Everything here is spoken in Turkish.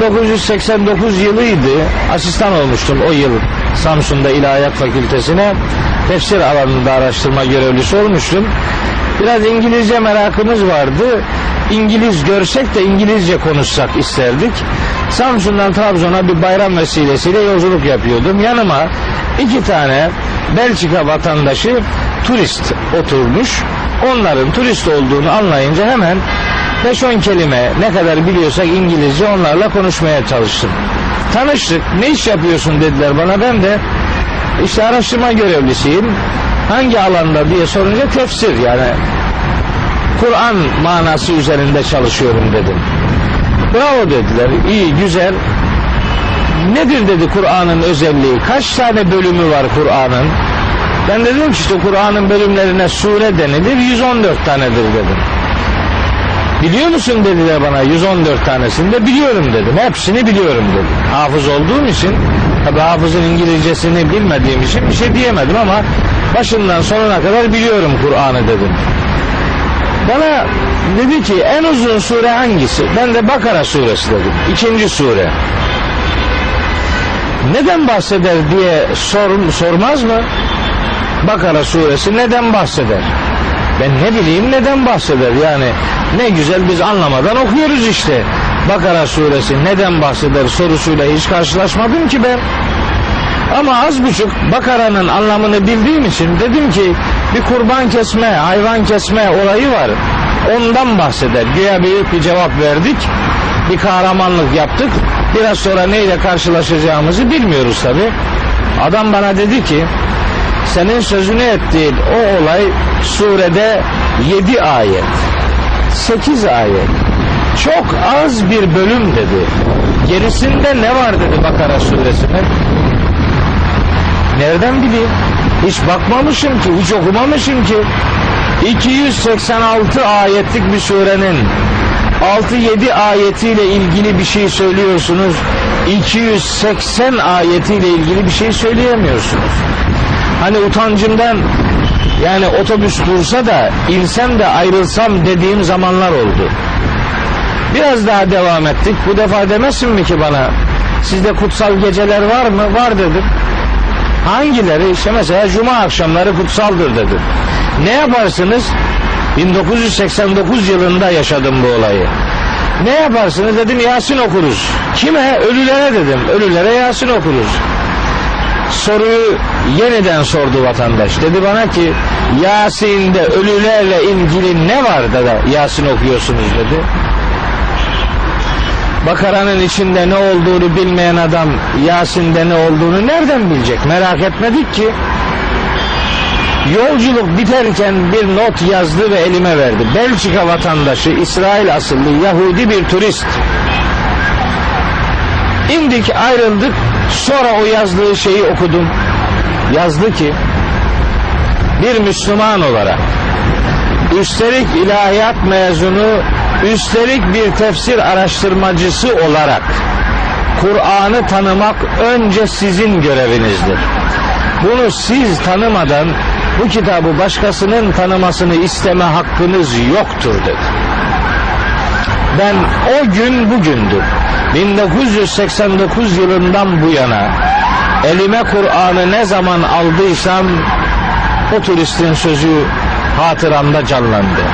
1989 yılıydı. Asistan olmuştum o yıl Samsun'da İlahiyat Fakültesine. Tefsir alanında araştırma görevlisi olmuştum. Biraz İngilizce merakımız vardı. İngiliz görsek de İngilizce konuşsak isterdik. Samsun'dan Trabzon'a bir bayram vesilesiyle yolculuk yapıyordum. Yanıma iki tane Belçika vatandaşı turist oturmuş. Onların turist olduğunu anlayınca hemen 5-10 kelime ne kadar biliyorsak İngilizce onlarla konuşmaya çalıştım. Tanıştık. Ne iş yapıyorsun dediler bana. Ben de işte araştırma görevlisiyim. Hangi alanda diye sorunca tefsir yani Kur'an manası üzerinde çalışıyorum dedim. Bravo dediler. İyi, güzel. Nedir dedi Kur'an'ın özelliği? Kaç tane bölümü var Kur'an'ın? Ben dedim ki işte Kur'an'ın bölümlerine sure denilir. 114 tanedir dedim. Biliyor musun dediler bana 114 tanesini de biliyorum dedim. Hepsini biliyorum dedim. Hafız olduğum için tabi hafızın İngilizcesini bilmediğim için bir şey diyemedim ama başından sonuna kadar biliyorum Kur'an'ı dedim. Bana dedi ki en uzun sure hangisi? Ben de Bakara suresi dedim. İkinci sure. Neden bahseder diye sor, sormaz mı? Bakara suresi neden bahseder? Ben ne bileyim neden bahseder yani ne güzel biz anlamadan okuyoruz işte. Bakara suresi neden bahseder sorusuyla hiç karşılaşmadım ki ben. Ama az buçuk Bakara'nın anlamını bildiğim için dedim ki bir kurban kesme, hayvan kesme olayı var. Ondan bahseder. Güya büyük bir cevap verdik. Bir kahramanlık yaptık. Biraz sonra neyle karşılaşacağımızı bilmiyoruz tabi. Adam bana dedi ki senin sözünü ettiğin o olay surede 7 ayet. 8 ayet. Çok az bir bölüm dedi. Gerisinde ne var dedi Bakara suresinin. Nereden bileyim? Hiç bakmamışım ki, hiç okumamışım ki. 286 ayetlik bir surenin 6-7 ayetiyle ilgili bir şey söylüyorsunuz. 280 ayetiyle ilgili bir şey söyleyemiyorsunuz. Hani utancımdan yani otobüs dursa da insem de ayrılsam dediğim zamanlar oldu. Biraz daha devam ettik. Bu defa demesin mi ki bana sizde kutsal geceler var mı? Var dedim. Hangileri? İşte mesela cuma akşamları kutsaldır dedim. Ne yaparsınız? 1989 yılında yaşadım bu olayı. Ne yaparsınız dedim Yasin okuruz. Kime? Ölülere dedim. Ölülere Yasin okuruz. Soruyu yeniden sordu vatandaş. Dedi bana ki Yasin'de ölülerle ilgili ne var da Yasin okuyorsunuz dedi. Bakara'nın içinde ne olduğunu bilmeyen adam Yasin'de ne olduğunu nereden bilecek? Merak etmedik ki. Yolculuk biterken bir not yazdı ve elime verdi. Belçika vatandaşı, İsrail asıllı Yahudi bir turist. İndik ayrıldık. Sonra o yazdığı şeyi okudum. Yazdı ki bir Müslüman olarak üstelik ilahiyat mezunu üstelik bir tefsir araştırmacısı olarak Kur'an'ı tanımak önce sizin görevinizdir. Bunu siz tanımadan bu kitabı başkasının tanımasını isteme hakkınız yoktur dedi. Ben o gün bugündür 1989 yılından bu yana elime Kur'an'ı ne zaman aldıysam o turistin sözü hatıramda canlandı.